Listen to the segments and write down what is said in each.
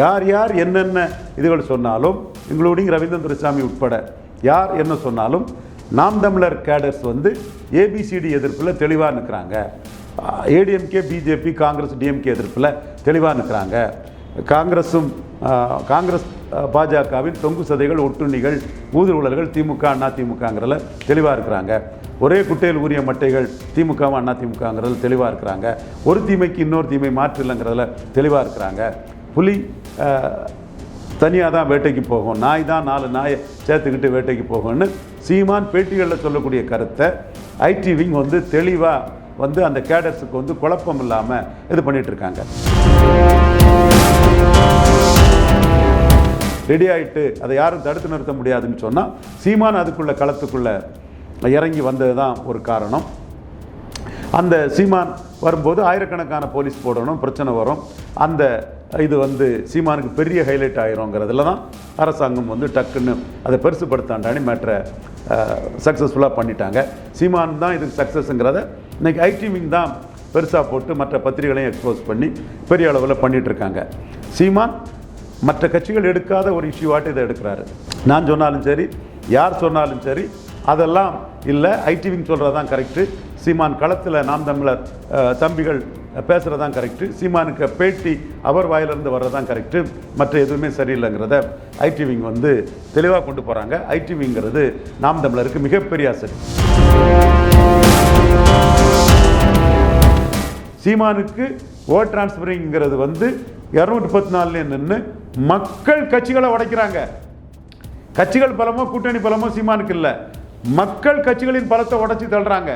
யார் யார் என்னென்ன இதுகள் சொன்னாலும் இன்க்ளூடிங் ரவீந்திரன் துரைசாமி உட்பட யார் என்ன சொன்னாலும் நாம் தமிழர் கேடர்ஸ் வந்து ஏபிசிடி எதிர்ப்பில் தெளிவாக நிற்கிறாங்க ஏடிஎம்கே பிஜேபி காங்கிரஸ் டிஎம்கே எதிர்ப்பில் தெளிவாக நிற்கிறாங்க காங்கிரஸும் காங்கிரஸ் பாஜகவின் தொங்கு சதைகள் ஒட்டுண்ணிகள் ஊதுருவலர்கள் திமுக அண்ணா திமுகங்கிறதுல தெளிவாக இருக்கிறாங்க. ஒரே குட்டையில் ஊறிய மட்டைகள் திமுகவும் அண்ணா திமுகங்கிறதுல தெளிவாக இருக்கிறாங்க. ஒரு தீமைக்கு இன்னொரு தீமை மாற்றில்லைங்கிறதுல தெளிவாக இருக்கிறாங்க. புலி தனியாக தான் வேட்டைக்கு போகும். நாய் தான் நாலு நாயை சேர்த்துக்கிட்டு வேட்டைக்கு போகும்னு சீமான் பேட்டிகளில் சொல்லக்கூடிய கருத்தை ஐடி விங் வந்து தெளிவாக வந்து அந்த கேடர்ஸுக்கு வந்து குழப்பம் இல்லாமல் இது பண்ணிகிட்டு இருக்காங்க. ரெடி ஆகிட்டு அதை யாரும் தடுத்து நிறுத்த முடியாதுன்னு சொன்னால் சீமான் அதுக்குள்ள களத்துக்குள்ளே இறங்கி வந்தது தான் ஒரு காரணம். அந்த சீமான் வரும்போது ஆயிரக்கணக்கான போலீஸ் போடணும் பிரச்சனை வரும். அந்த இது வந்து சீமானுக்கு பெரிய ஹைலைட் ஆகிரும்ங்கிறதுல தான் அரசாங்கம் வந்து டக்குன்னு அதை பெருசுப்படுத்தாண்டானே மேட்ரை சக்ஸஸ்ஃபுல்லாக பண்ணிட்டாங்க. சீமான் தான் இதுக்கு சக்ஸஸ்ங்கிறத இன்றைக்கி ஐடி விங் தான் பெருசாக போட்டு மற்ற பத்திரிகைகளையும் எக்ஸ்போஸ் பண்ணி பெரிய அளவில் பண்ணிகிட்ருக்காங்க சீமான் மற்ற கட்சிகள் எடுக்காத ஒரு இஷ்யூவாட்டு இதை எடுக்கிறாரு. நான் சொன்னாலும் சரி யார் சொன்னாலும் சரி அதெல்லாம் இல்லை. ஐடிவிங் சொல்கிறது தான் கரெக்டு சீமான் களத்தில் நாம் தமிழர் தம்பிகள் பேசுகிறது தான் கரெக்டு சீமானுக்கு பேட்டி அவர் வாயிலிருந்து வர்றது தான் கரெக்டு மற்ற எதுவுமே சரியில்லைங்கிறத ஐடிவிங் வந்து தெளிவாக கொண்டு போகிறாங்க ஐடிவிங்கிறது நாம் தமிழருக்கு மிகப்பெரிய ஆசை சீமானுக்கு ஓட் டிரான்ஸ்ஃபரிங்கிறது வந்து இரநூத்தி பத்து நாலுல நின்று மக்கள் கட்சிகளை உடைக்கிறாங்க. கட்சிகள் பலமோ கூட்டணி பலமோ சீமானுக்கு இல்லை. மக்கள் கட்சிகளின் பலத்தை உடைச்சி தள்ளுறாங்க.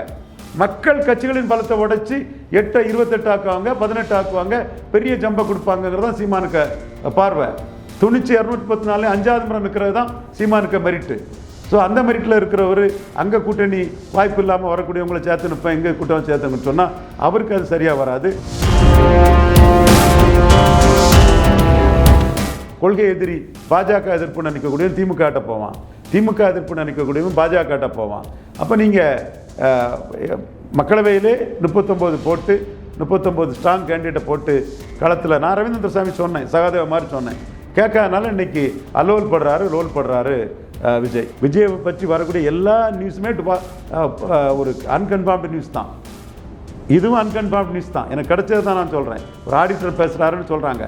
மக்கள் கட்சிகளின் பலத்தை உடைச்சி எட்டை இருபத்தெட்டு ஆக்குவாங்க பதினெட்டு ஆக்குவாங்க பெரிய ஜம்பை கொடுப்பாங்கங்கிறது தான் சீமானுக்கு பார்வை. துணிச்சு இரநூத்தி பத்து நாலு அஞ்சாவது முறை நிற்கிறது தான் சீமானுக்கு மெரிட்டு ஸோ அந்த மெரிட்டில் இருக்கிறவர் அங்கே கூட்டணி வாய்ப்பு இல்லாமல் வரக்கூடியவங்களை சேர்த்து நிற்பேன் எங்கே கூட்டம் சேர்த்துங்கன்னு சொன்னால் அவருக்கு அது சரியாக வராது. கொள்கை எதிரி பாஜக எதிர்ப்பு நினைக்கக்கூடியவன் திமுக கிட்ட போவான். திமுக எதிர்ப்பு நினைக்கக்கூடியவன் பாஜக கிட்ட போவான். அப்போ நீங்கள் மக்களவையிலே முப்பத்தொம்போது போட்டு முப்பத்தொம்போது ஸ்ட்ராங் கேண்டிடேட்டை போட்டு களத்தில் நான் ரவீந்திர சாமி சொன்னேன் சகாதேவ மாதிரி சொன்னேன். கேட்காதனால இன்னைக்கு அலோல் படுறாரு ரோல் படுறாரு விஜய். விஜயை பற்றி வரக்கூடிய எல்லா நியூஸுமே ஒரு அன்கன்ஃபார்ம்டு நியூஸ் தான். இதுவும் அன்கன்ஃபார்ம் நியூஸ் தான். எனக்கு கிடைச்சது தான் நான் சொல்கிறேன் ஒரு ஆடிட்டர் பேசுகிறாருன்னு சொல்கிறாங்க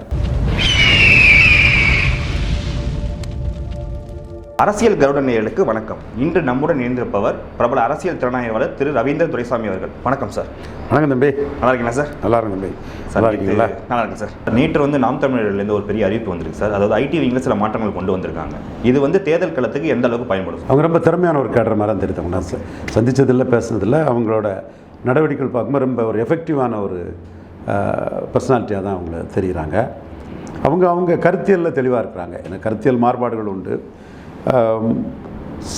அரசியல் கருட நேயர்களுக்கு வணக்கம். இன்று நம்முடன் இணைந்திருப்பவர் பிரபல அரசியல் திறனாய்வாளர் திரு ரவீந்திர துரைசாமி அவர்கள். வணக்கம் சார். வணக்கம் தம்பி. நல்லா இருக்கீங்களா சார்? நல்லா இருக்கும் தம்பி. சார், நல்லா இருக்கீங்களா? நல்லா இருக்கு சார். நேற்று வந்து நாம் தமிழர்லேருந்து ஒரு பெரிய அறிவிப்பு வந்திருக்கு சார். அதாவது ஐடி விங்கில் சில மாற்றங்கள் கொண்டு வந்திருக்காங்க. இது வந்து தேர்தல் களத்துக்கு எந்த அளவுக்கு பயன்படும் சார்? அவங்க ரொம்ப திறமையான ஒரு கேடர் மாதிரி தான் தெரியுது நான் ச- சந்திச்சதில்ல பேசுனதில்ல. அவங்களோட நடவடிக்கைகள் பார்க்கும்போது ரொம்ப ஒரு எஃபெக்டிவான ஒரு பர்சனாலிட்டியாக தான் அவங்க தெரிகிறாங்க அவங்க அவங்க கருத்தியலில் தெளிவாக இருக்கிறாங்க. எனக்கு கருத்தியல் மாறுபாடுகள் உண்டு.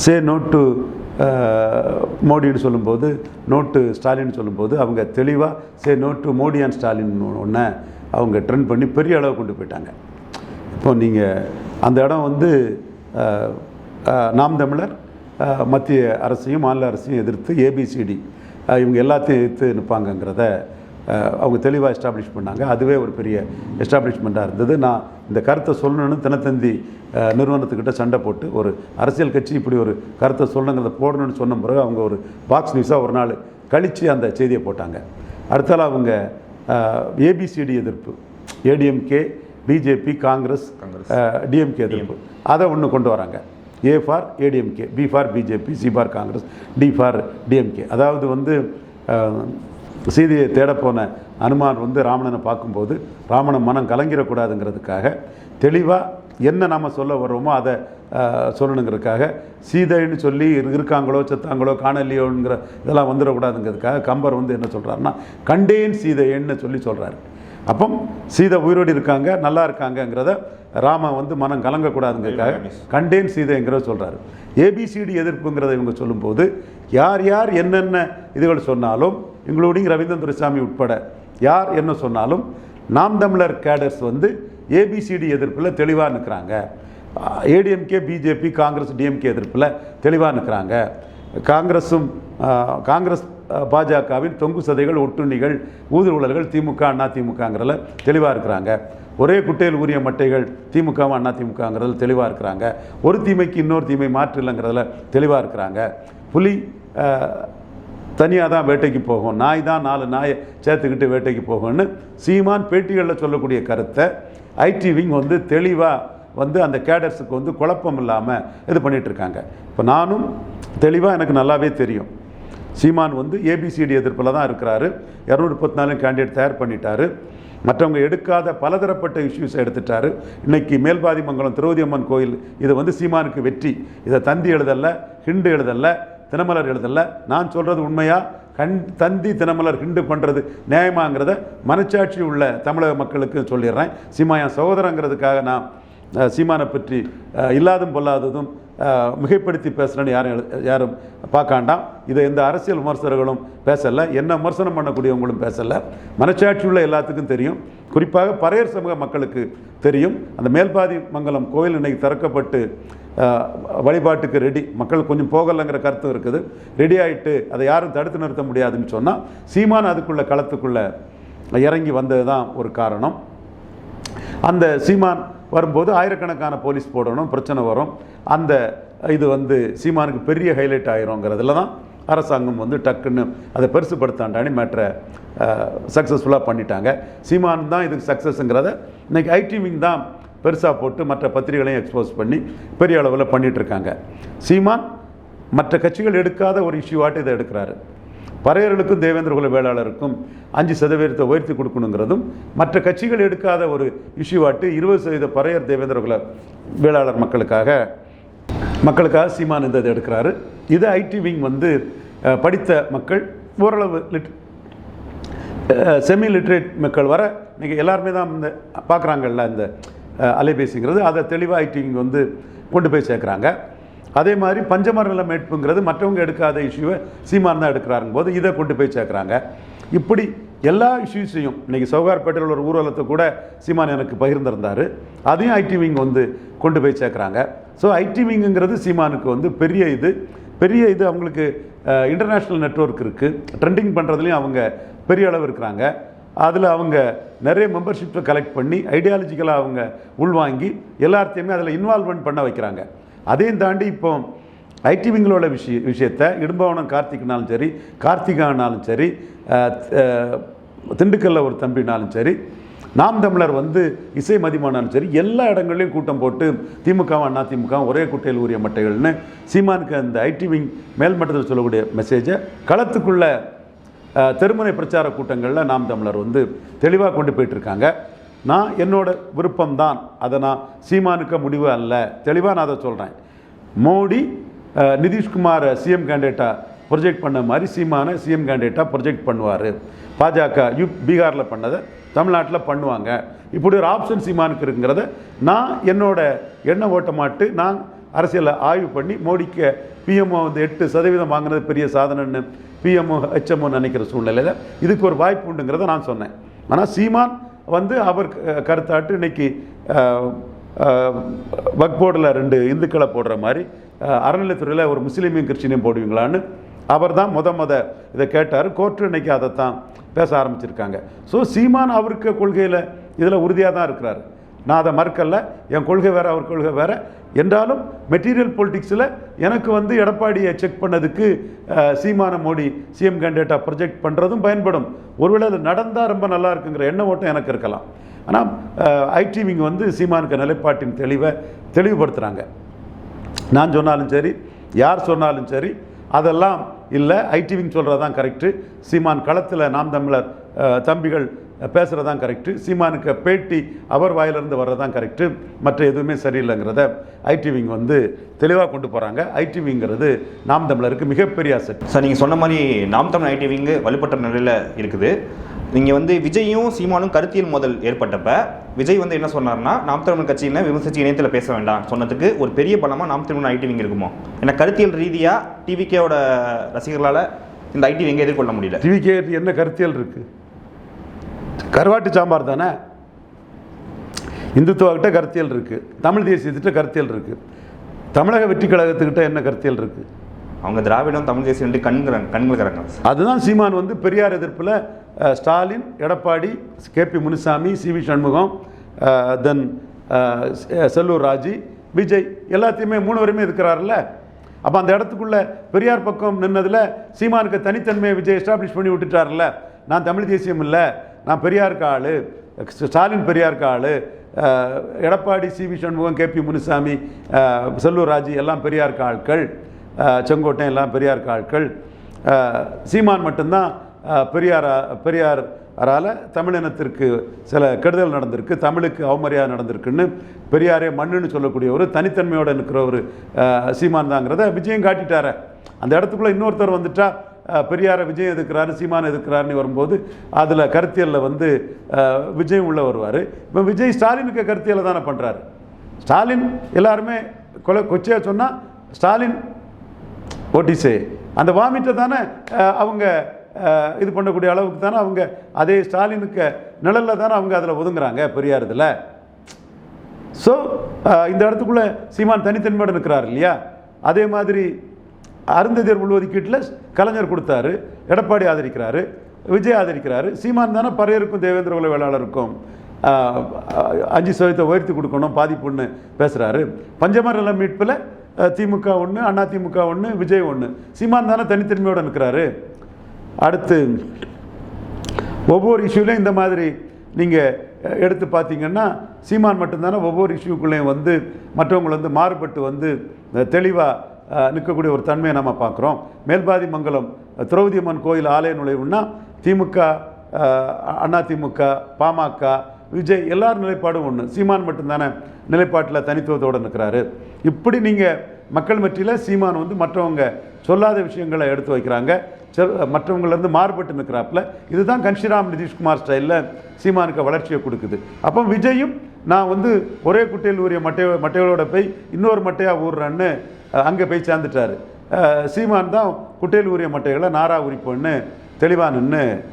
சே நோட்டு மோடின்னு சொல்லும்போது நோட்டு ஸ்டாலின் சொல்லும்போது அவங்க தெளிவாக சே நோட்டு மோடி அண்ட் ஸ்டாலின் ஒன்று அவங்க ட்ரெண்ட் பண்ணி பெரிய அளவு கொண்டு போயிட்டாங்க. இப்போ நீங்கள் அந்த இடம் வந்து uh, uh, நாம் தமிழர் uh, மத்திய அரசையும் மாநில அரசையும் எதிர்த்து ஏபிசிடி இவங்க எல்லாத்தையும் எதிர்த்து நிற்பாங்கங்கிறத அவங்க தெளிவாக எஸ்டாப்ளிஷ் பண்ணாங்க. அதுவே ஒரு பெரிய எஸ்டாப்ளிஷ்மெண்ட்டாக இருந்தது. நான் இந்த கருத்தை சொல்லணும்னு தினத்தந்தி நிறுவனத்துக்கிட்ட சண்டை போட்டு ஒரு அரசியல் கட்சி இப்படி ஒரு கருத்தை சொல்லணுங்கிறத போடணும்னு சொன்ன பிறகு அவங்க ஒரு பாக்ஸ் நியூஸாக ஒரு நாள் கழித்து அந்த செய்தியை போட்டாங்க. அடுத்தால அவங்க ஏபிசிடி எதிர்ப்பு ஏடிஎம்கே பிஜேபி காங்கிரஸ் டிஎம்கே எதிர்ப்பு. அதை ஒன்று கொண்டு வராங்க. A for ADMK B for BJP C for Congress D for DMK அதாவது வந்து சீதையை தேடப்போன அனுமான் வந்து ராவணனை பார்க்கும்போது ராவணன் மனம் கலங்கிடக்கூடாதுங்கிறதுக்காக தெளிவாக என்ன நாம் சொல்ல வர்றோமோ அதை சொல்லணுங்கிறதுக்காக சீதைன்னு சொல்லி இரு- இருக்காங்களோ செத்தாங்களோ காணலையோங்கிற இதெல்லாம் வந்துடக்கூடாதுங்கிறதுக்காக கம்பர் வந்து என்ன சொல்கிறாருன்னா கண்டேன் சீதைன்னு சொல்லி சொல்கிறாரு அப்போ சீதை உயிரோடு இருக்காங்க நல்லா இருக்காங்கங்கிறத ராம வந்து மனம் கலங்கக்கூடாதுங்கிறதுக்காக கண்டேன் சீதைங்கிறத சொல்கிறாரு ஏபிசிடி எதிர்ப்புங்கிறத இவங்க சொல்லும்போது யார் யார் என்னென்ன இதுகள் சொன்னாலும் இன்க்ளூடிங் ரவீந்திரன் துரைசாமி உட்பட யார் என்ன சொன்னாலும் நாம் தமிழர் கேடர்ஸ் வந்து ஏபிசிடி எதிர்ப்பில் தெளிவாக நிற்கிறாங்க ஏடிஎம்கே பிஜேபி காங்கிரஸ் டிஎம்கே எதிர்ப்பில் தெளிவாக நிற்கிறாங்க காங்கிரஸும் காங்கிரஸ் பாஜகவின் தொங்கு சதைகள் ஒட்டுண்ணிகள் ஊதுருவலர்கள் திமுக அண்ணா திமுகங்கிறதுல தெளிவாக இருக்கிறாங்க. ஒரே குட்டையில் ஊறிய மட்டைகள் திமுகவும் அண்ணா திமுகங்கிறதுல தெளிவாக இருக்கிறாங்க. ஒரு தீமைக்கு இன்னொரு தீமை மாற்று இல்லைங்கிறதுல தெளிவாக இருக்கிறாங்க. புலி தனியாக தான் வேட்டைக்கு போகும். நாய் தான் நாலு நாயை சேர்த்துக்கிட்டு வேட்டைக்கு போகும்னு சீமான் பேட்டிகளில் சொல்லக்கூடிய கருத்தை ஐடி விங் வந்து தெளிவாக வந்து அந்த கேடர்ஸுக்கு வந்து குழப்பம் இல்லாமல் இது பண்ணிகிட்ருக்காங்க இருக்காங்க இப்போ நானும் தெளிவாக எனக்கு நல்லாவே தெரியும். சீமான் வந்து ஏபிசிடி எதிர்ப்பில் தான் இருக்கிறாரு. இரநூறு முப்பத்தி நாலு கேண்டிடேட் தயார் பண்ணிட்டாரு. மற்றவங்க எடுக்காத பலதரப்பட்ட இஷ்யூஸை எடுத்துட்டாரு. இன்னைக்கு மேல்பாதிமங்கலம் திரௌதி அம்மன் கோயில் இது வந்து சீமானுக்கு வெற்றி. இதை தந்தி எழுதல்ல ஹிண்டு எழுதல்ல தினமலர் எழுதல. நான் சொல்கிறது உண்மையா? கண் தந்தி தினமலர் கிண்டு பண்ணுறது நியாயமாங்கிறத மனச்சாட்சி உள்ள தமிழக மக்களுக்கு சொல்லிடுறேன். சீமா என் சகோதரங்கிறதுக்காக நான் சீமானை பற்றி இல்லாதும் பொல்லாததும் மிகைப்படுத்தி பேசுகிறேன்னு யாரும் யாரும் பார்க்காண்டாம் இதை எந்த அரசியல் விமர்சகர்களும் பேசலை. என்ன விமர்சனம் பண்ணக்கூடியவங்களும் பேசலை. மனச்சாட்சி உள்ள எல்லாத்துக்கும் தெரியும். குறிப்பாக பறையர் சமூக மக்களுக்கு தெரியும். அந்த மேல்பாதி மங்கலம் கோயில் இன்னைக்கு திறக்கப்பட்டு வழிபாட்டுக்கு ரெடி மக்கள் கொஞ்சம் போகலைங்கிற கருத்து இருக்குது. ரெடி ஆகிட்டு அதை யாரும் தடுத்து நிறுத்த முடியாதுன்னு சொன்னால் சீமான் அதுக்குள்ள களத்துக்குள்ளே இறங்கி வந்தது தான் ஒரு காரணம். அந்த சீமான் வரும்போது ஆயிரக்கணக்கான போலீஸ் போடணும் பிரச்சனை வரும். அந்த இது வந்து சீமானுக்கு பெரிய ஹைலைட் ஆயிருங்கிறதுல தான் அரசாங்கம் வந்து டக்குன்னு அதை பெருசுப்படுத்தாண்டானி மேட்ரை சக்ஸஸ்ஃபுல்லாக பண்ணிட்டாங்க. சீமான் தான் இதுக்கு சக்ஸஸ்ங்கிறத இன்றைக்கி ஐடி விங் தான் பெருசாக போட்டு மற்ற பத்திரிகைகளையும் எக்ஸ்போஸ் பண்ணி பெரிய அளவில் பண்ணிகிட்ருக்காங்க இருக்காங்க. சீமான் மற்ற கட்சிகள் எடுக்காத ஒரு இஷ்யூவாட்டு இதை எடுக்கிறாரு. பறையர்களுக்கும் தேவேந்திர குல வேளாளருக்கும் அஞ்சு சதவீதத்தை உயர்த்தி கொடுக்கணுங்கிறதும் மற்ற கட்சிகள் எடுக்காத ஒரு இஷ்யூவாட்டு இருபது சதவீத பறையர் தேவேந்திர குல வேளாளர் மக்களுக்காக மக்களுக்காக சீமான் இந்த இதை எடுக்கிறாரு. இது ஐடி விங் வந்து படித்த மக்கள் ஓரளவு லிட் செமி லிட்ரேட் மக்கள் வர இன்றைக்கி எல்லாருமே தான் இந்த பார்க்குறாங்கல்ல இந்த அலைபேசிங்கிறது. அதை தெளிவாக ஐடி விங் வந்து கொண்டு போய் சேர்க்குறாங்க. அதே மாதிரி பஞ்சமர நில மீட்புங்கிறது மற்றவங்க எடுக்காத இஷ்யூவை சீமான் தான் எடுக்கிறாருங்க போது இதை கொண்டு போய் சேர்க்குறாங்க. இப்படி எல்லா இஷ்யூஸையும் இன்றைக்கி சௌகார்பேட்டையில் ஒரு ஊர்வலத்தை கூட சீமான் எனக்கு பகிர்ந்திருந்தார். அதையும் ஐடி விங் வந்து கொண்டு போய் சேர்க்குறாங்க. ஸோ ஐடி விங்குங்கிறது சீமானுக்கு வந்து பெரிய இது. பெரிய இது அவங்களுக்கு இன்டர்நேஷ்னல் நெட்வொர்க் இருக்குது ட்ரெண்டிங் பண்ணுறதுலையும் அவங்க பெரிய அளவு இருக்கிறாங்க. அதில் அவங்க நிறைய மெம்பர்ஷிப்பை கலெக்ட் பண்ணி ஐடியாலஜிக்கலாக அவங்க உள்வாங்கி எல்லாத்தையுமே அதில் இன்வால்வ்மெண்ட் பண்ண வைக்கிறாங்க. அதையும் தாண்டி இப்போ ஐடி விங்களோட விஷய விஷயத்தை இடும்பவனம் கார்த்திக்னாலும் சரி கார்த்திகானாலும் சரி திண்டுக்கல்ல ஒரு தம்பினாலும் சரி நாம் தமிழர் வந்து இசை மதிமானாலும் சரி எல்லா இடங்கள்லையும் கூட்டம் போட்டு திமுகவும் அண்ணா திமுக ஒரே குட்டையில் ஊறிய மட்டைகள்னு சீமானுக்கு அந்த ஐடி விங் மேல்மட்டத்தில் சொல்லக்கூடிய மெசேஜை களத்துக்குள்ள தெருமுனை பிரச்சார கூட்டங்களில் நாம் தமிழர் வந்து தெளிவாக கொண்டு போயிட்டு இருக்காங்க. நான் என்னோட விருப்பம்தான். அதை நான் சீமானுக்க முடிவு அல்ல. தெளிவாக நான் அதை சொல்கிறேன் மோடி நிதிஷ்குமார் சிஎம் கேண்டிடேட்டாக ப்ரொஜெக்ட் பண்ண மாதிரி சீமானை சிஎம் கேண்டிடேட்டாக ப்ரொஜெக்ட் பண்ணுவார். பாஜக யூ பீகாரில் பண்ணதை தமிழ்நாட்டில் பண்ணுவாங்க. இப்படி ஒரு ஆப்ஷன் சீமானுக்கு இருக்குங்கிறத நான் என்னோட எண்ண ஓட்டமாட்டு நான் அரசியலை ஆய்வு பண்ணி மோடிக்கு பிஎம்ஓ வந்து எட்டு சதவீதம் வாங்கினது பெரிய சாதனைன்னு பிஎம்ஓ ஹெச்எம்ஓ நினைக்கிற சூழ்நிலையில் இதுக்கு ஒரு வாய்ப்பு உண்டுங்கிறத நான் சொன்னேன். ஆனால் சீமான் வந்து அவர் கருத்தாட்டு இன்னைக்கு வக்போர்டில் ரெண்டு இந்துக்களை போடுற மாதிரி அறநிலைத்துறையில் ஒரு முஸ்லீமையும் கிறிஸ்டினையும் போடுவீங்களான்னு அவர் தான் முத முத இதை கேட்டார். கோர்ட்டு இன்னைக்கு அதை தான் பேச ஆரம்பிச்சிருக்காங்க. ஸோ சீமான் அவருக்கு கொள்கையில் இதில் உறுதியாக தான் இருக்கிறாரு. நான் அதை மறுக்கல. என் கொள்கை வேறு அவர் கொள்கை வேறு. என்றாலும் மெட்டீரியல் பொலிட்டிக்ஸில் எனக்கு வந்து எடப்பாடியை செக் பண்ணதுக்கு சீமான மோடி சிஎம் கேண்டிடேட்டாக ப்ரொஜெக்ட் பண்ணுறதும் பயன்படும். ஒருவேளை அது நடந்தால் ரொம்ப நல்லா இருக்குங்கிற எண்ண ஓட்டம் எனக்கு இருக்கலாம். ஆனால் ஐடிவிங் வந்து சீமானுக்கு நிலைப்பாட்டின் தெளிவை தெளிவுபடுத்துகிறாங்க நான் சொன்னாலும் சரி யார் சொன்னாலும் சரி அதெல்லாம் இல்லை. ஐடிவிங் சொல்கிறது தான் கரெக்டு சீமான் களத்தில் நாம் தமிழர் தம்பிகள் பேசுகிறது தான் கரெக்டு சீமானுக்கு பேட்டி அவர் வாயிலிருந்து வர்றது தான் கரெக்டு மற்ற எதுவுமே சரியில்லைங்கிறத ஐடி விங் வந்து தெளிவாக கொண்டு போகிறாங்க ஐடி விங்கிறது நாம் தமிழருக்கு மிகப்பெரிய அசட் சார் நீங்கள் சொன்ன மாதிரி நாம் தமிழ் ஐடி விங்கு வலுப்பட்ட நிலையில் இருக்குது. நீங்கள் வந்து விஜயும் சீமானும் கருத்தியல் மோதல் ஏற்பட்டப்ப விஜய் வந்து என்ன சொன்னார்னா நாம் தமிழ் கட்சியினை விமர்சித்து இணையத்தில் பேச வேண்டாம் சொன்னதுக்கு ஒரு பெரிய பலமாக நாம் தமிழ் ஐடி விங் இருக்குமோ? ஏன்னா கருத்தியல் ரீதியாக டிவிகேவோட ரசிகர்களால் இந்த ஐடி விங்கை எதிர்கொள்ள முடியல. டிவிக்கே என்ன கருத்தியல் இருக்குது கருவாட்டு சாம்பார் தானே? இந்துத்துவக்கிட்ட கருத்தியல் இருக்குது தமிழ் தேசியத்திட்ட கருத்தியல் இருக்குது தமிழக வெற்றி கழகத்துக்கிட்ட என்ன கருத்தியல் இருக்குது அவங்க திராவிடம் தமிழ் தேசியம் ரெண்டு கண்கள் அதுதான் சீமான் வந்து பெரியார் எதிர்ப்பில் Stalin Edappadi KP Munusamy C V Shanmugam then Sellur Raju Vijay எல்லாத்தையுமே மூணு பேருமே இருக்கிறாருல்ல. அப்போ அந்த இடத்துக்குள்ள பெரியார் பக்கம் நின்னதில் சீமானுக்கு தனித்தன்மையை விஜய் எஸ்டாப்ளிஷ் பண்ணி விட்டுட்டார்ல நான் தமிழ் தேசியம் இல்லை. நான் பெரியாருக்கு காலு ஸ்டாலின் பெரியாருக்கு ஆளு. Edappadi C. V. Shanmugam K. P. Munusamy Sellur Raju எல்லாம் பெரியாருக்கு ஆட்கள். செங்கோட்டை எல்லாம் பெரியாருக்கு ஆட்கள். சீமான் மட்டும்தான் அஹ், பெரியாரா பெரியார் அரால தமிழினத்திற்கு சில கெடுதல் நடந்திருக்கு. தமிழுக்கு அவமரியாதை நடந்திருக்குன்னு பெரியாரே மண்ணுன்னு சொல்லக்கூடிய ஒரு தனித்தன்மையோடு இருக்கிற ஒரு சீமான் தாங்கிறத விஜயம் காட்டிட்டார. அந்த இடத்துக்குள்ளே இன்னொருத்தர் வந்துட்டா பெரியாரை விஜயம் எதுக்கிறாரு சீமான் எதுக்குறாருன்னு வரும்போது அதில் கருத்தியலில் வந்து விஜய் விஜயம் வருவார். இப்போ விஜய் ஸ்டாலினுக்கு கருத்தியலை தானே பண்ணுறாரு ஸ்டாலின் எல்லாருமே கொலை கொச்சையாக சொன்னால் ஸ்டாலின் ஓட்டிசே அந்த வாமிட்டை தானே அவங்க இது பண்ணக்கூடிய அளவுக்கு தானே அவங்க அதே ஸ்டாலினுக்கு நிழலில் தானே அவங்க அதில் ஒதுங்குறாங்க பெரியார் இதில். ஸோ இந்த இடத்துக்குள்ளே சீமான் தனித்தன்மையோடு இருக்கிறார் இல்லையா? அதே மாதிரி அருந்ததியர் உள்ஒதுக்கீட்டில் கலைஞர் கொடுத்தாரு எடப்பாடி ஆதரிக்கிறாரு விஜய் ஆதரிக்கிறாரு சீமான் தானே பறையருக்கும் தேவேந்திர குல வேளாளருக்கும் அஞ்சு சதவீதத்தை உயர்த்தி கொடுக்கணும் பாதிப்புன்னு பேசுகிறாரு பஞ்சமரல மீட்பில் திமுக ஒன்று அண்ணா திமுக ஒன்று விஜய் ஒன்று சீமான் தானே தனித்தன்மையோடு இருக்கிறாரு அடுத்து ஒவ்வொரு இஷ்யூலையும் இந்த மாதிரி நீங்கள் எடுத்து பார்த்தீங்கன்னா சீமான் மட்டும்தானே ஒவ்வொரு இஷ்யூக்குள்ளேயும் வந்து மற்றவங்களை வந்து மாறுபட்டு வந்து தெளிவாக நிற்கக்கூடிய ஒரு தன்மையை நம்ம பார்க்குறோம். மேல்பாதி மங்கலம் திரௌதி அம்மன் கோயில் ஆலய நுழைவுன்னா திமுக அண்ணா திமுக பாமக விஜய் எல்லார் நிலைப்பாடும் ஒன்று சீமான் மட்டும்தானே நிலைப்பாட்டில் தனித்துவத்தோடு நிற்கிறாரு இப்படி நீங்கள் மக்கள் மத்தியில் சீமான் வந்து மற்றவங்க சொல்லாத விஷயங்களை எடுத்து வைக்கிறாங்க. செல் மாறுபட்டு நிற்கிறாப்புல இதுதான் கன்ஷிராம் நிதிஷ்குமார் ஸ்டைலில் சீமானுக்கு வளர்ச்சியை கொடுக்குது. அப்போ விஜயும் நான் வந்து ஒரே குட்டையில் ஊறிய மட்டை மட்டைகளோட போய் இன்னொரு மட்டையாக ஊறுறேன்னு அங்கே போய் சேர்ந்துட்டாரு. சீமான் தான் குட்டையில் உரிய மட்டைகளை நாரா உரிப்போன்னு தெளிவாக நின்று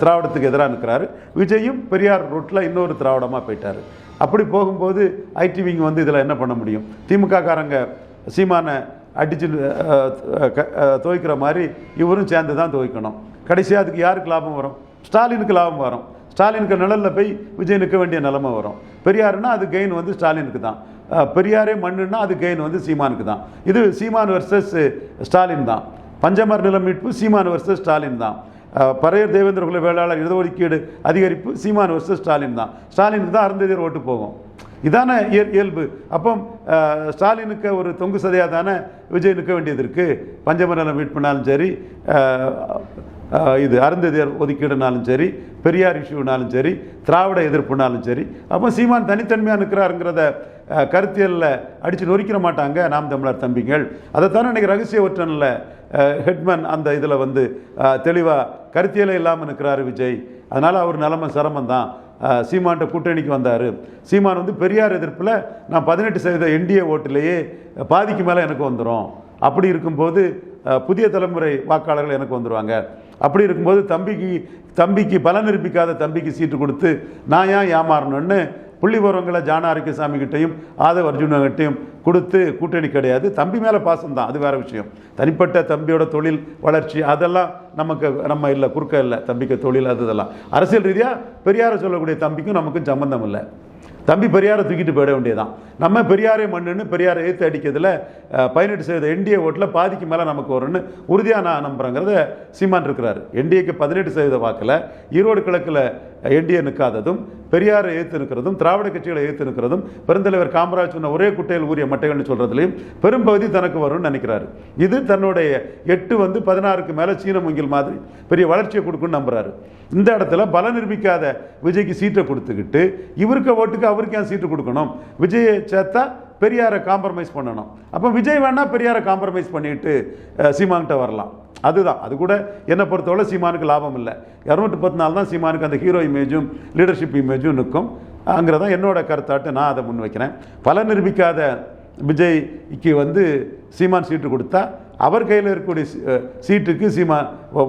திராவிடத்துக்கு எதிராக நிற்கிறாரு விஜயும் பெரியார் ரூட்டில் இன்னொரு திராவிடமாக போயிட்டார். அப்படி போகும்போது ஐடிவிங்க வந்து இதில் என்ன பண்ண முடியும்? திமுக காரங்க சீமானை அடிச்சு க- துவைக்கிற மாதிரி இவரும் சேர்ந்து தான் துவைக்கணும். கடைசியாக அதுக்கு யாருக்கு லாபம் வரும்? ஸ்டாலினுக்கு லாபம் வரும். ஸ்டாலினுக்கு நிழலில் போய் விஜய் நிற்க வேண்டிய நிலைமை வரும். பெரியாருன்னா அது கெயின் வந்து ஸ்டாலினுக்கு தான். பெரியாரே மண்ணுன்னா அது கெயின் வந்து சீமானுக்கு தான். இது சீமான் வர்சஸ் ஸ்டாலின் தான். பஞ்சமர் நில மீட்பு சீமான் வர்சஸ் ஸ்டாலின் தான். பறையர் தேவேந்திர குல வேளாளர் இடஒதுக்கீடு அதிகரிப்பு சீமான் வர்சஸ் ஸ்டாலின் தான். ஸ்டாலினுக்கு தான் அருந்ததியர் ஓட்டு போகும். இதான இயல் இயல்பு. அப்போ ஸ்டாலினுக்கு ஒரு தொங்கு சதையாக தானே விஜய் நிற்க வேண்டியது இருக்குது பஞ்சமநலம் மீட்புனாலும் சரி இது அருந்ததியர் ஒதுக்கீடுனாலும் சரி பெரியார் இஷ்யூனாலும் சரி திராவிட எதிர்ப்புனாலும் சரி அப்போ சீமான் தனித்தன்மையாக நிற்கிறாருங்கிறத கருத்தியலில் அடித்து நொறுக்கிட மாட்டாங்க நாம் தமிழர் தம்பிகள். அதைத்தானே இன்னைக்கு ரகசிய ஒற்றனில் ஹெட்மன் அந்த இதில் வந்து தெளிவாக கருத்தியலே இல்லாமல் நிற்கிறாரு விஜய். அதனால் அவர் நிலைமை சிரமம் தான் சீமான்ட்ட கூட்டணிக்கு வந்தார். சீமான் வந்து பெரியார் எதிர்ப்பில் நான் பதினெட்டு சதவீத என்டிஏ ஓட்டுலேயே பாதிக்கு மேலே எனக்கு வந்துடும் அப்படி இருக்கும்போது புதிய தலைமுறை வாக்காளர்கள் எனக்கு வந்துடுவாங்க அப்படி இருக்கும்போது தம்பிக்கு தம்பிக்கு பலன் நிரூபிக்காத தம்பிக்கு சீட்டு கொடுத்து நான் ஏன் ஏமாறணும்னு புள்ளி விவரங்களை ஜான ஆரோக்கியசாமி கிட்டையும் ஆதவ் அர்ஜுனகிட்டையும் கொடுத்து கூட்டணி கிடையாது. தம்பி மேலே பாசம் தான் அது வேற விஷயம். தனிப்பட்ட தம்பியோட தொழில் வளர்ச்சி அதெல்லாம் நமக்கு நம்ம இல்லை குறுக்க இல்லை. தம்பிக்கு தொழில் அது இதெல்லாம். அரசியல் ரீதியாக பெரியாரை சொல்லக்கூடிய தம்பிக்கும் நமக்கும் சம்மந்தம் இல்லை. தம்பி பெரியாரை தூக்கிட்டு போயிட வேண்டியதான் நம்ம பெரியாரே மண்ணுன்னு பெரியாரை ஏற்று அடிக்கிறதுல பதினெட்டு சதவீத என்டிஏ ஓட்டில் பாதிக்கு மேலே நமக்கு வரும்னு உறுதியாக நான் நம்புறேங்கிறத சீமான் இருக்கிறார். என்டிஏக்கு பதினெட்டு சதவீத வாக்கில் ஈரோடு கிழக்கில் என்டிஏ நிற்காததும் பெரியாரை ஏற்று நிற்கிறதும் திராவிட கட்சிகளை ஏற்று நிற்கிறதும் பெருந்தலைவர் காமராஜ் சொன்ன ஒரே குட்டையில் ஊறிய மட்டைகள்னு சொல்கிறதுலையும் பெரும்பகுதி தனக்கு வரும்னு நினைக்கிறாரு. இது தன்னுடைய எட்டு வந்து பதினாறுக்கு மேலே சீன முங்கில் மாதிரி பெரிய வளர்ச்சியை கொடுக்குன்னு நம்புறாரு. இந்த இடத்துல பல நிரூபிக்காத விஜய்க்கு சீட்டை கொடுத்துக்கிட்டு இவருக்கு ஓட்டுக்கு அவருக்கு ஏன் சீட்டு கொடுக்கணும்? விஜயை சேர்த்தா பெரியாரை காம்ப்ரமைஸ் பண்ணணும். அப்போ விஜய் வேணால் பெரியாரை காம்ப்ரமைஸ் பண்ணிட்டு சீமாங்கிட்ட வரலாம். அதுதான். அது கூட என்னை பொறுத்தவரை சீமானுக்கு லாபம் இல்லை. இரநூத்தி பத்து நாள் தான் சீமானுக்கு அந்த ஹீரோ இமேஜும் லீடர்ஷிப் இமேஜும் நிற்கும். அங்கிறதான் என்னோட கருத்தாட்டு. நான் அதை முன் வைக்கிறேன். பல நிரூபிக்காத விஜய்க்கு வந்து சீமான் சீட்டு கொடுத்தா அவர் கையில் இருக்கக்கூடிய சீட்டுக்கு சீமான்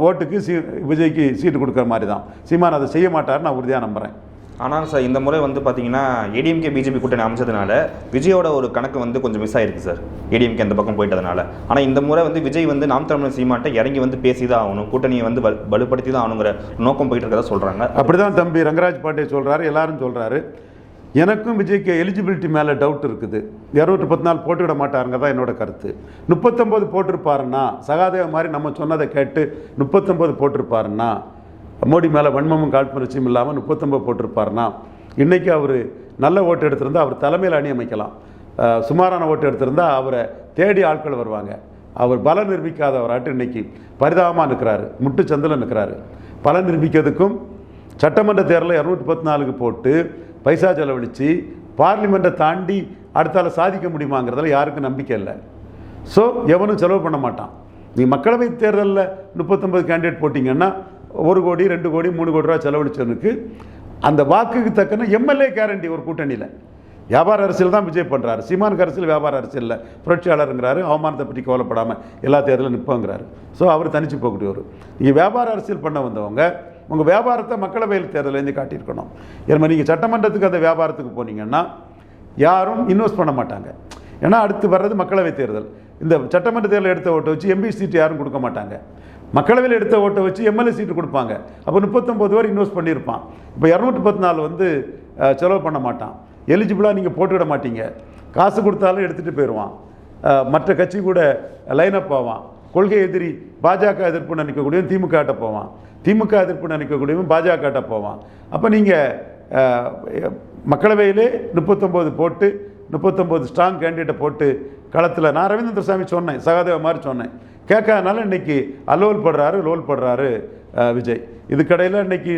ஓட்டுக்கு சீ விஜய்க்கு சீட்டு கொடுக்குற மாதிரி தான். சீமான் அதை செய்ய மாட்டார் நான் உறுதியாக நம்புகிறேன் ஆனால் சார் இந்த முறை வந்து பார்த்தீங்கன்னா ஏடிஎம்கே பிஜேபி கூட்டணி அமைச்சதுனால விஜயோட ஒரு கணக்கு வந்து கொஞ்சம் மிஸ் ஆயிருக்கு சார் ஏடிஎம்கே அந்த பக்கம் போயிட்டதுனால. ஆனால் இந்த முறை வந்து விஜய் வந்து நாம் தமிழர் சீமாட்ட இறங்கி வந்து பேசி தான் ஆகணும் கூட்டணியை வந்து வலுப்படுத்தி தான் ஆகணுங்கிற நோக்கம் போயிட்டு இருக்கதா சொல்கிறாங்க அப்படிதான் தம்பி ரங்கராஜ் பாண்டே சொல்கிறாரு எல்லாரும் சொல்கிறாரு எனக்கும் விஜய்க்கு எலிஜிபிலிட்டி மேலே டவுட் இருக்குது. இரநூற்றி பத்து நாள் போட்டுவிட மாட்டாருங்க தான் என்னோட கருத்து. முப்பத்தொம்போது போட்டிருப்பாருன்னா சகாதேவ மாதிரி நம்ம சொன்னதை கேட்டு முப்பத்தொம்போது போட்டிருப்பாருன்னா மோடி மேலே வன்மமும் காழ்ப்புணர்ச்சியும் இல்லாமல் முப்பத்தொம்போது போட்டிருப்பாருன்னா இன்றைக்கி அவர் நல்ல ஓட்டு எடுத்திருந்தால் அவர் தலைமையில் அணி அமைக்கலாம். சுமாரான ஓட்டு எடுத்திருந்தால் அவரை தேடி ஆட்கள் வருவாங்க. அவர் பலம் நிரூபிக்காதவராட்டு இன்றைக்கி பரிதாபமாக நிற்கிறாரு முட்டு சந்தில் நிற்கிறாரு பலம் நிரூபிக்கிறதுக்கும் சட்டமன்ற தேர்தலில் இரநூத்தி பத்து நாலுக்கு போட்டு பைசா செலவழித்து பார்லிமெண்ட்டை தாண்டி அடுத்தால சாதிக்க முடியுமாங்கிறதுல யாருக்கும் நம்பிக்கை இல்லை. ஸோ எவனும் செலவு பண்ண மாட்டான். நீ மக்களவை தேர்தலில் முப்பத்தொம்பது கேண்டிடேட் போட்டிங்கன்னா ஒரு கோடி ரெண்டு கோடி மூணு கோடி ரூபா செலவழிச்சவனுக்கு அந்த வாக்குக்கு தக்கன எம்எல்ஏ கேரண்டி ஒரு கூட்டணியில். வியாபார அரசியல் தான் விஜய் பண்ணுறாரு சீமானுக்கு அரசியல் வியாபார அரசியல் இல்லை புரட்சியாளருங்கிறாரு அவமானத்தை பற்றி கவலைப்படாமல் எல்லா தேர்தலும் நிற்போங்கிறாரு ஸோ அவர் தனிச்சு போகக்கூடியவர். நீங்கள் வியாபார அரசியல் பண்ண வந்தவங்க உங்கள் வியாபாரத்தை மக்களவையில் தேர்தலேருந்து காட்டியிருக்கணும். ஏன்னா நீங்கள் சட்டமன்றத்துக்கு அந்த வியாபாரத்துக்கு போனீங்கன்னா யாரும் இன்வெஸ்ட் பண்ண மாட்டாங்க. ஏன்னா அடுத்து வர்றது மக்களவை தேர்தல். இந்த சட்டமன்ற தேர்தல் எடுத்த ஓட்டை வச்சு எம்பி சீட்டு யாரும் கொடுக்க மாட்டாங்க. மக்களவையில் எடுத்த ஓட்டை வச்சு எம்எல்ஏ சீட்டு கொடுப்பாங்க. அப்போ முப்பத்தொம்போது பேர் இன்வெஸ்ட் பண்ணியிருப்பான். இப்போ இரநூத்தி பத்து நாள் வந்து செலவு பண்ண மாட்டான். எலிஜிபிளாக நீங்கள் போட்டுவிட மாட்டீங்க. காசு கொடுத்தாலும் எடுத்துகிட்டு போயிடுவான் மற்ற கட்சி கூட லைனப் ஆவான். கொள்கை எதிரி பாஜக எதிர்ப்பு நினைக்கக்கூடியவன் திமுக கிட்ட போவான். திமுக எதிர்ப்பு நினைக்கக்கூடியவன் பாஜக ஆட்ட போவான். அப்போ நீங்கள் மக்களவையிலே முப்பத்தொம்போது போட்டு முப்பத்தொம்போது ஸ்ட்ராங் கேண்டிடேட்டை போட்டு களத்தில் நான் ரவீந்திர சாமி சொன்னேன் சகாதேவ மாதிரி சொன்னேன். கேட்காதனால இன்னைக்கு அல்லோல் படுறாரு லோல் படுறாரு விஜய். இதுக்கடையில் இன்னைக்கு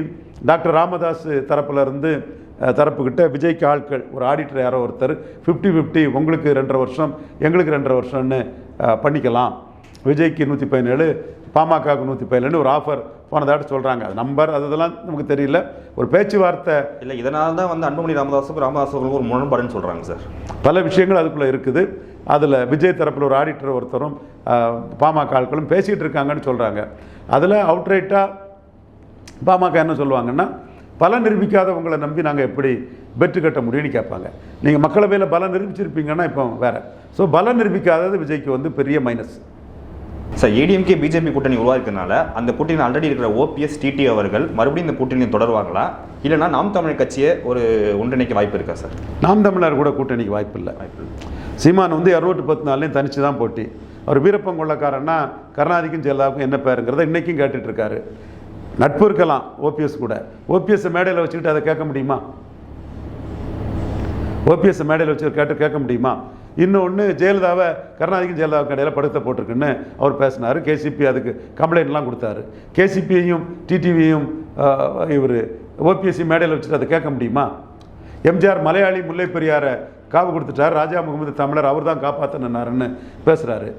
டாக்டர் ராமதாஸ் தரப்புல இருந்து அஹ், தரப்புக்கிட்ட விஜய்க்கு ஆட்கள் ஒரு ஆடிட்டர் யாரோ ஒருத்தர் ஃபிஃப்டி ஃபிஃப்டி உங்களுக்கு ரெண்டரை வருஷம் எங்களுக்கு ரெண்டரை வருஷம்னு பண்ணிக்கலாம். விஜய்க்கு நூற்றி பதினேழு பாமகவுக்கு நூற்றி பதினேழுன்னு ஒரு ஆஃபர் போனதாட்டு சொல்கிறாங்க அது நம்பர் அது இதெல்லாம் நமக்கு தெரியல. ஒரு பேச்சுவார்த்தை. இல்லை இதனால தான் வந்து அன்புமணி ராமதாஸுக்கும் ராமதாஸ் அவர்களுக்கும் ஒரு முரண்பாடுன்னு சொல்கிறாங்க சார். பல விஷயங்கள் அதுக்குள்ளே இருக்குது. அதில் விஜய் தரப்பில் ஒரு ஆடிட்டர் ஒருத்தரும் பாமக ஆட்களும் பேசிகிட்டு இருக்காங்கன்னு சொல்கிறாங்க அதில் அவுட்ரைட்டாக பாமக என்ன சொல்லுவாங்கன்னா பலம் நிரூபிக்காதவங்களை நம்பி நாங்கள் எப்படி பெற்று கட்ட முடியும்னு கேட்பாங்க. நீங்கள் மக்களவையில் பலம் நிரூபிச்சிருப்பீங்கன்னா இப்போ வேறு. ஸோ பலம் நிரூபிக்காதது விஜய்க்கு வந்து பெரிய மைனஸ் சார் ஏடிஎம்கே பிஜேபி கூட்டணி உருவாக்கிறதுனால அந்த கூட்டணியில் ஆல்ரெடி இருக்கிற ஓபிஎஸ் டிடி அவர்கள் மறுபடியும் இந்த கூட்டணியை தொடருவாங்களா? இல்லைன்னா நாம் தமிழ் கட்சியை ஒரு ஒன்றிணைக்க வாய்ப்பு இருக்கா சார்? நாம் தமிழர் கூட கூட்டணிக்கு வாய்ப்பு இல்லை வாய்ப்பு இல்லை. சீமான் வந்து இரநூற்றி பத்து நாள்லையும் தனிச்சு தான் போட்டி. அவர் வீரப்பன் கொள்ளக்காரன்னா கருணாநிதிக்கும் ஜெயலலிதாவுக்கும் என்ன பேருங்கிறத இன்றைக்கும் கேட்டுட்ருக்காரு. நட்பு இருக்கலாம் ஓபிஎஸ் கூட. ஓபிஎஸ் மேடையில் வச்சுக்கிட்டு அதை கேட்க முடியுமா? ஓபிஎஸ் மேடையில் வச்சு கேட்டு கேட்க முடியுமா? இன்னொன்று ஜெயலலிதாவை கருணாநிதிக்கும் ஜெயலலிதாவுக்கு இடையில படுத்த போட்டிருக்குன்னு அவர் பேசினார். கேசிபி அதுக்கு கம்ப்ளைண்ட்லாம் கொடுத்தாரு. கேசிபியையும் டிடிவியையும் இவர் ஓபிஎஸ்சி மேடையில் வச்சுட்டு அதை கேட்க முடியுமா? எம்ஜிஆர் மலையாளி முல்லை பெரியாரை காவு கொடுத்துட்டார். ராஜா முகமது தமிழர் அவர் தான் காப்பாற்றினாருன்னு பேசுகிறாரு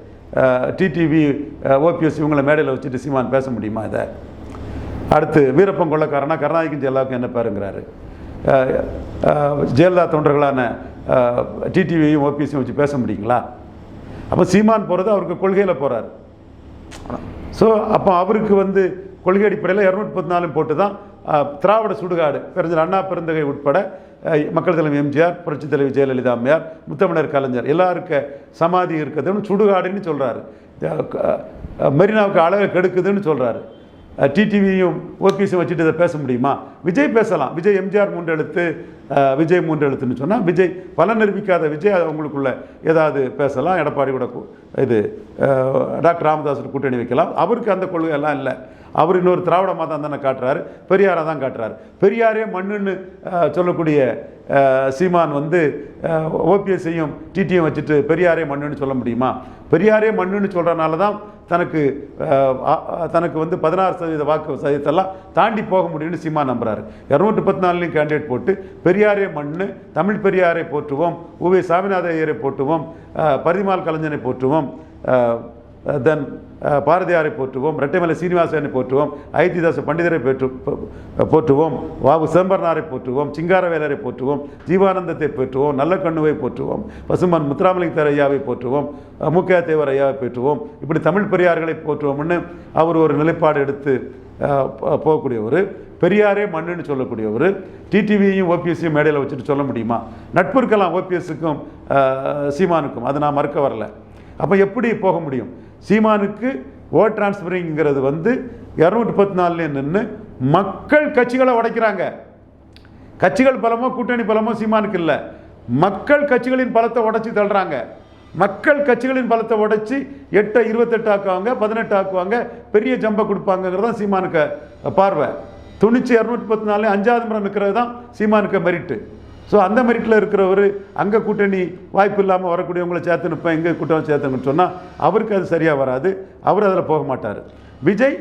டிடிவி ஓபிஎஸ் இவங்களை மேடையில் வச்சுட்டு சீமான் பேச முடியுமா இதை? அடுத்து வீரப்பன் கொள்ளக்காரனா கருணாநிதிக்கும் ஜெயலலிதாவுக்கும் என்ன பேருங்கிறாரு. ஜெயலலிதா தொண்டர்களான டிடிவியும் ஓபிஎஸையும் வச்சு பேச முடியுங்களா? அப்போ சீமான் போகிறது அவருக்கு கொள்கையில் போகிறார் ஸோ அப்போ அவருக்கு வந்து கொள்கை அடிப்படையில் இரநூத்தி பத்து நாலும் போட்டு தான் திராவிட சுடுகாடு பெருஞ்சர் அண்ணா பெருந்தகை உட்பட மக்கள் தலைவர் எம்ஜிஆர் புரட்சித் தலைவர் ஜெயலலிதா அம்மையார் முத்தமிழர் கலைஞர் எல்லாருக்க சமாதி இருக்கிறதுன்னு சுடுகாடுன்னு சொல்கிறாரு மெரினாவுக்கு அழகை கெடுக்குதுன்னு சொல்கிறாரு டிடிவியும் ஓபிஎஸும் வச்சுட்டு இதை பேச முடியுமா? விஜய் பேசலாம். விஜய் எம்ஜிஆர் மூன்றெழுத்து விஜய் மூன்றெழுத்துன்னு சொன்னால் விஜய் பலன் நிரூபிக்காத விஜய் அவங்களுக்குள்ள ஏதாவது பேசலாம். எடப்பாடி கூட இது டாக்டர் ராமதாஸ் கூட்டணி வைக்கலாம். அவருக்கு அந்த கொள்கையெல்லாம் இல்லை. அவர் இன்னொரு திராவிட மாதம் தானே காட்டுறாரு. பெரியாரை தான் காட்டுறாரு. பெரியாரே மண்ணுன்னு சொல்லக்கூடிய சீமான் வந்து ஓபிஎஸ்ஸையும் டிடியும் வச்சுட்டு பெரியாரே மண்ணுன்னு சொல்ல முடியுமா? பெரியாரே மண்ணுன்னு சொல்கிறனால தான் தனக்கு தனக்கு வந்து பதினாறு சதவீத வாக்கு சதவீதத்தெல்லாம் தாண்டி போக முடியும்னு சீமா போட்டார் இரநூற்றி பத்து நாலுலையும் கேண்டிடேட் போட்டு பெரியாரே மண்ணு தமிழ் பெரியாரை போற்றுவோம் உவே சாமிநாத ஐயரை போற்றுவோம் பரிமால் கலைஞனை போற்றுவோம் தென் பாரதியாரை போற்றுவோம் ரெட்டைமலை சீனிவாசனை போற்றுவோம் ஐத்திதாச பண்டிதரை போற்று போ- போற்றுவோம் வாவு சிதம்பரனாரை போற்றுவோம் சிங்காரவேலரை போற்றுவோம் ஜீவானந்தத்தை போற்றுவோம் நல்ல கண்ணுவை போற்றுவோம் பசுமன் முத்துராமலிங்கத்தர் ஐயாவை போற்றுவோம் முக்கிய தேவர் ஐயாவை போற்றுவோம். இப்படி தமிழ் பெரியார்களை போற்றுவோம்னு அவர் ஒரு நிலைப்பாடு எடுத்து போகக்கூடியவர். பெரியாரே மண்ணுன்னு சொல்லக்கூடியவர். டிடிவியையும் ஓபிஎஸ்ஸையும் மேடையில் வச்சுட்டு சொல்ல முடியுமா? நட்பு இருக்கலாம் ஓபிஎஸ்ஸுக்கும் சீமானுக்கும். அதை நான் மறுக்க வரல. அப்போ எப்படி போக முடியும்? சீமானுக்கு ஓட் டிரான்ஸ்ஃபரிங்கிறது வந்து இரநூத்தி பத்து நாலுலேயே நின்று மக்கள் கட்சிகளை உடைக்கிறாங்க. கட்சிகள் பலமோ கூட்டணி பலமோ சீமானுக்கு இல்லை. மக்கள் கட்சிகளின் பலத்தை உடைச்சி தள்ளுறாங்க. மக்கள் கட்சிகளின் பலத்தை உடைச்சி எட்டை இருபத்தெட்டு ஆக்குவாங்க பதினெட்டு ஆக்குவாங்க பெரிய ஜம்பை கொடுப்பாங்கங்கிறது தான் சீமானுக்கு பார்வை. துணிச்சு இரநூத்தி பத்து நாலு அஞ்சாவது முறை நிற்கிறது தான் சீமானுக்கு மெரிட்டு ஸோ அந்த மெரிட்டில் இருக்கிறவர் அங்கே கூட்டணி வாய்ப்பு இல்லாமல் வரக்கூடியவங்களை சேர்த்து நிற்பேன் எங்கே கூட்டம் சேர்த்துங்கன்னு சொன்னால் அவருக்கு அது சரியாக வராது. அவர் அதில் போக மாட்டார். விஜய்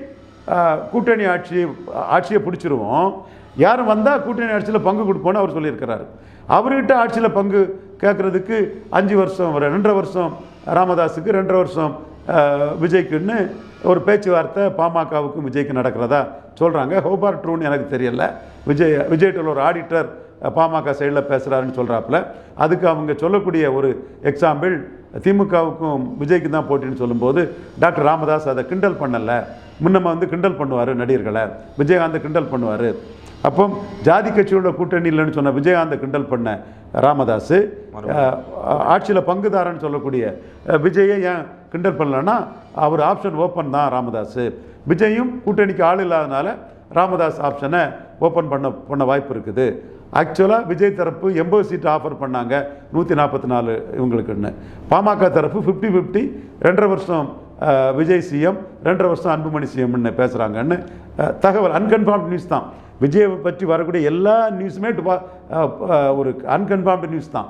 கூட்டணி ஆட்சி ஆட்சியை பிடிச்சிருவோம். யாரும் வந்தால் கூட்டணி ஆட்சியில் பங்கு கொடுப்போன்னு அவர் சொல்லியிருக்கிறார். அவர்கிட்ட ஆட்சியில் பங்கு கேட்குறதுக்கு அஞ்சு வருஷம் ரெண்டரை வருஷம் ராமதாஸுக்கு ரெண்டரை வருஷம் விஜய்க்குன்னு ஒரு பேச்சுவார்த்தை பாமகவுக்கும் விஜய்க்கு நடக்கிறதா சொல்கிறாங்க ஹோபார் ட்ரூன்னு எனக்கு தெரியல. விஜய் விஜய்கிட்ட ஒரு ஆடிட்டர் பாமக சைடில் பேசுகிறாருன்னு சொல்கிறாப்புல அதுக்கு அவங்க சொல்லக்கூடிய ஒரு எக்ஸாம்பிள் திமுகவுக்கும் விஜய்க்கு தான் போட்டின்னு சொல்லும்போது டாக்டர் ராமதாஸ் அதை கிண்டல் பண்ணலை. முன்னம வந்து கிண்டல் பண்ணுவார் நடிகர்களை. விஜயகாந்த் கிண்டல் பண்ணுவார். அப்போ ஜாதி கட்சியோட கூட்டணி இல்லைன்னு சொன்ன விஜயகாந்த் கிண்டல் பண்ண ராமதாஸ் ஆட்சியில் பங்குதாரன்னு சொல்லக்கூடிய விஜயை ஏன் கிண்டல் பண்ணலன்னா அவர் ஆப்ஷன் ஓப்பன் தான் ராமதாஸ் விஜயும் கூட்டணிக்கு ஆள் இல்லாதனால ராமதாஸ் ஆப்ஷனை ஓப்பன் பண்ண பண்ண வாய்ப்பு இருக்குது. ஆக்சுவலாக விஜய் தரப்பு எண்பது சீட் ஆஃபர் பண்ணாங்க நூற்றி நாற்பத்தி நாலு இவங்களுக்குன்னு. பாமக தரப்பு ஃபிஃப்டி ஃபிஃப்டி ரெண்டரை வருஷம் விஜய் சிஎம் ரெண்டரை வருஷம் அன்புமணி சிஎம்னு பேசுகிறாங்கன்னு தகவல் அன்கன்ஃபார்ம் நியூஸ் தான். விஜயை பற்றி வரக்கூடிய எல்லா நியூஸுமே ஒரு அன்கன்ஃபார்ம்டு நியூஸ் தான்.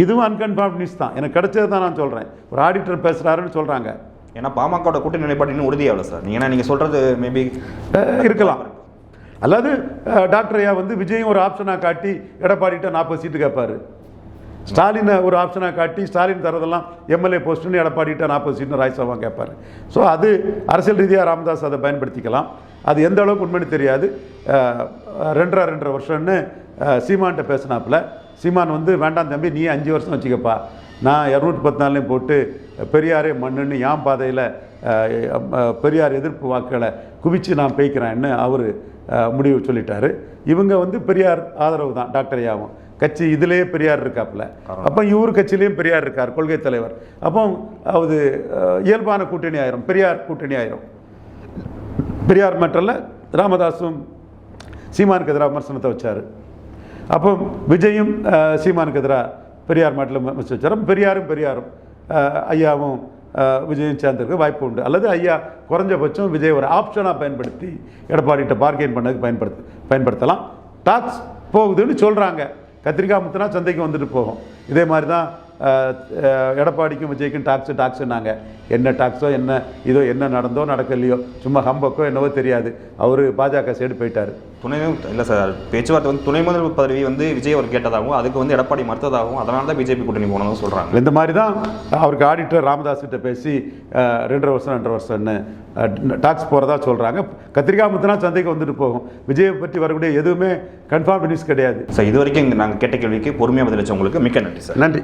இதுவும் அன்கன்ஃபார்ம் நியூஸ் தான். எனக்கு கிடைச்சது தான் நான் சொல்கிறேன் ஒரு ஆடிட்டர் பேசுகிறாருன்னு சொல்கிறாங்க ஏன்னா பாமகவோட கூட்டணி நிலைப்பாடு இன்னும் உறுதியாகல சார் ஏன்னா நீங்கள் சொல்கிறது மேபி இருக்கலாம். அல்லது டாக்டர் ஐயா வந்து விஜயும் ஒரு ஆப்ஷனாக காட்டி எடப்பாடிட்ட நாற்பது சீட்டு கேட்பாரு. ஸ்டாலினை ஒரு ஆப்ஷனாக காட்டி ஸ்டாலின் தரதெல்லாம் எம்எல்ஏ போஸ்ட்டுன்னு எடப்பாடிட்ட நாற்பது சீட்டு ராஜ்சபா கேட்பாரு. ஸோ அது அரசியல் ரீதியாக ராமதாஸ் அதை பயன்படுத்திக்கலாம். அது எந்த அளவுக்கு உண்மைன்னு தெரியாது. ரெண்டரை ரெண்டரை வருஷம்னு அஹ், சீமான்கிட்ட பேசினாப்புல. சீமான் வந்து வேண்டாம் தம்பி நீ அஞ்சு வருஷம் வச்சுக்கப்பா. நான் இரநூத்தி பத்து நாள்லையும் போட்டு பெரியாரே மண்ணுன்னு யான் பாதையில் பெரியார் எதிர்ப்பு வாக்குகளை குவிச்சு நான் பெய்க்கிறேன்னு அவர் முடிவு சொல்லிட்டாரு. இவங்க வந்து பெரியார் ஆதரவு தான் டாக்டர் ஐயாவும் கட்சி இதிலேயே பெரியார் இருக்காப்புல. அப்போ இவர் கட்சியிலையும் பெரியார் இருக்கார் கொள்கை தலைவர். அப்போ அது இயல்பான கூட்டணி ஆயிரும் பெரியார் கூட்டணி ஆயிரும். பெரியார் மற்றல்ல ராமதாஸும் சீமானுக்கு எதிராக விமர்சனத்தை வச்சார். அப்போ விஜயும் சீமானுக்கு எதிராக பெரியார் மாட்டில் விமர்சனம் பெரியாரும் பெரியாரும் ஐயாவும் விஜயும் சேர்ந்திருக்க வாய்ப்பு உண்டு. அல்லது ஐயா குறைஞ்சபட்சம் விஜய் ஒரு ஆப்ஷனாக பயன்படுத்தி எடப்பாடிகிட்ட பார்கெயின் பண்ணதுக்கு பயன்படுத்த பயன்படுத்தலாம். டாக்ஸ் போகுதுன்னு சொல்கிறாங்க கத்திரிக்காய் முத்துனா சந்தைக்கு வந்துட்டு போகும். இதே மாதிரி தான் எடப்பாடிக்கும் விஜய்க்கும் டாக்ஸு டாக்ஸுன்னாங்க என்ன டாக்ஸோ என்ன இதோ என்ன நடந்தோ நடக்கலையோ சும்மா ஹம்பக்கோ என்னவோ தெரியாது. அவர் பாஜக சைடு போயிட்டார். துணை இல்லை சார் பேச்சுவார்த்தை வந்து துணை முதல்வர் பதவி வந்து விஜய் அவர் கேட்டதாகவும் அதுக்கு வந்து எடப்பாடி மறுத்ததாகவும் அதனால தான் பிஜேபி கூட்டணி போனதும் சொல்கிறாங்க இந்த மாதிரி தான் அவருக்கு ஆடிட்டர் ராமதாஸ் கிட்ட பேசி ரெண்டரை வருஷம் ரெண்டரை வருஷம்னு டாக்ஸ் போகிறதா சொல்கிறாங்க கத்திரிக்காய் முத்துனா சந்தைக்கு வந்துட்டு போகும். விஜயை பற்றி வரக்கூடிய எதுவுமே கன்ஃபார்ம் நியூஸ் கிடையாது. சார் இது வரைக்கும் நாங்கள் கேட்ட கேள்விக்கு பொறுமையாக பதிலளிச்ச உங்களுக்கு மிக்க நன்றி சார் நன்றி.